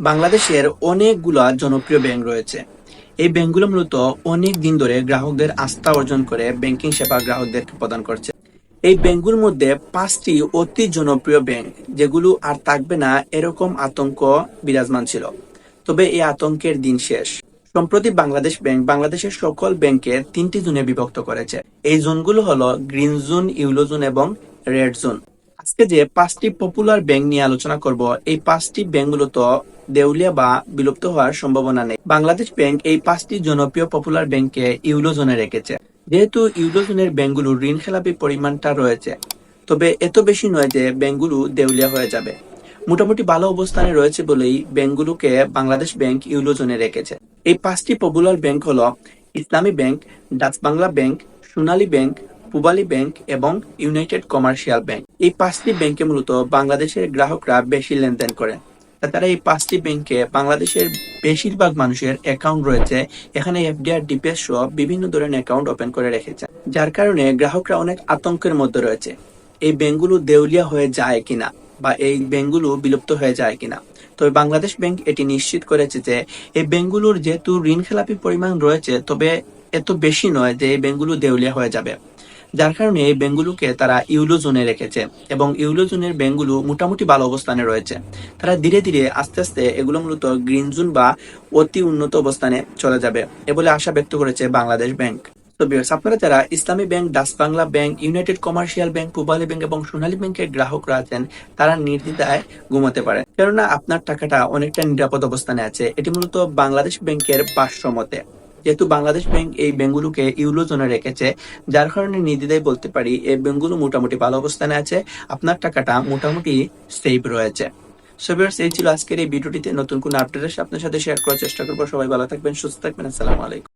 বাংলাদেশের অনেকগুলা জনপ্রিয় ব্যাংক রয়েছে। এই ব্যাংকগুলো মূলত অনেক দিন ধরে গ্রাহকদের আস্থা অর্জন করে ব্যাংকিং সেবা গ্রাহকদেরকে প্রদান করছে। এই ব্যাংকগুলোর মধ্যে পাঁচটি অতি জনপ্রিয় ব্যাংক, যেগুলো আর থাকবে না এরকম আতঙ্ক বিরাজমান ছিল। তবে এই আতঙ্কের দিন শেষ। সম্প্রতি বাংলাদেশ ব্যাংক বাংলাদেশের সকল ব্যাংকে তিনটি জোনে বিভক্ত করেছে। এই জোনগুলো হলো গ্রিন জোন ইউলো জোন এবং রেড জোন। আজকে যে পাঁচটি পপুলার ব্যাংক নিয়ে আলোচনা করব, এই পাঁচটি ব্যাংকগুলো তো দেউলিয়া বা বিলুপ্ত হওয়ার সম্ভাবনা নেই। বাংলাদেশ ব্যাংক এই পাঁচটি জনপ্রিয় পপুলার ব্যাংকে ইউলো জোনে রেখেছে। যেহেতু ইউলো জোনের ব্যাংকগুলোর ঋণ খেলাপি পরিমাণটা রয়েছে, তবে এত বেশি নয় যে ব্যাংকগুলো দেউলিয়া হয়ে যাবে। মোটামুটি ভালো অবস্থানে রয়েছে বলেই ব্যাংকগুলোকে বাংলাদেশ ব্যাংক ইউলো জোনে রেখেছে। এই পাঁচটি পপুলার ব্যাংক হলো Islami Bank Dutch Bangla Bank Sonali Bank Pubali Bank এবং ইউনাইটেড কমার্শিয়াল ব্যাংক এই পাঁচটি ব্যাংকে মূলত বাংলাদেশের গ্রাহকরা বেশি লেনদেন করেন। তারা এই পাঁচটি ব্যাংকে বাংলাদেশের বেশিরভাগ মানুষের অ্যাকাউন্ট রয়েছে। এখানে এফডিআর, ডিপিএস সহ বিভিন্ন ধরনের অ্যাকাউন্ট ওপেন করে রেখেছে যার কারণে গ্রাহকরা অনেক আতঙ্কের মধ্যে রয়েছে। এই ব্যাংকগুলো দেউলিয়া হয়ে যায় কিনা বা এই ব্যাংকগুলো বিলুপ্ত হয়ে যায় কিনা? তবে বাংলাদেশ ব্যাংক এটি নিশ্চিত করেছে যে, এই ব্যাংকগুলোর যেহেতু ঋণ খেলাপি পরিমাণ রয়েছে, তবে এত বেশি নয় যে এই ব্যাংকগুলো দেউলিয়া হয়ে যাবে। যার কারণে এই ব্যাংকগুলোকে তারা ইউলো জোনে রেখেছে এবং ইউলো জোনের ব্যাংকগুলো মোটামুটি ভালো অবস্থানে রয়েছে। তারা ধীরে ধীরে আস্তে আস্তে এগুলো মূলত গ্রিন জোন বা অতি উন্নত অবস্থানে চলে যাবে এ বলে আশা ব্যক্ত করেছে বাংলাদেশ ব্যাংক। আপনারা যারা Islami Bank Dutch Bangla Bank, United Commercial Bank, Pubali Bank এবং সোনালী ব্যাংকের গ্রাহকরা আছেন, তারা নির্দ্বিধায় ঘুমাতে পারে। কেননা আপনার টাকাটা অনেকটা নিরাপদ অবস্থানে আছে। এটি মূলত বাংলাদেশ ব্যাংকের পার্শ্ব মতে যেহেতু বাংলাদেশ ব্যাংক এই ব্যাংকগুলোকে ইউলো জোনে রেখেছে, যার কারণে নির্দ্বিধায় বলতে পারি এই ব্যাংকগুলো মোটামুটি ভালো অবস্থানে আছে, আপনার টাকাটা মোটামুটি সেভ রয়েছে। সো এই ছিল আজকের এই ভিডিওটিতে। নতুন কোন আপডেট আপনার সাথে শেয়ার করার চেষ্টা করব। সবাই ভালো থাকবেন, সুস্থ থাকবেন। আসসালামু আলাইকুম।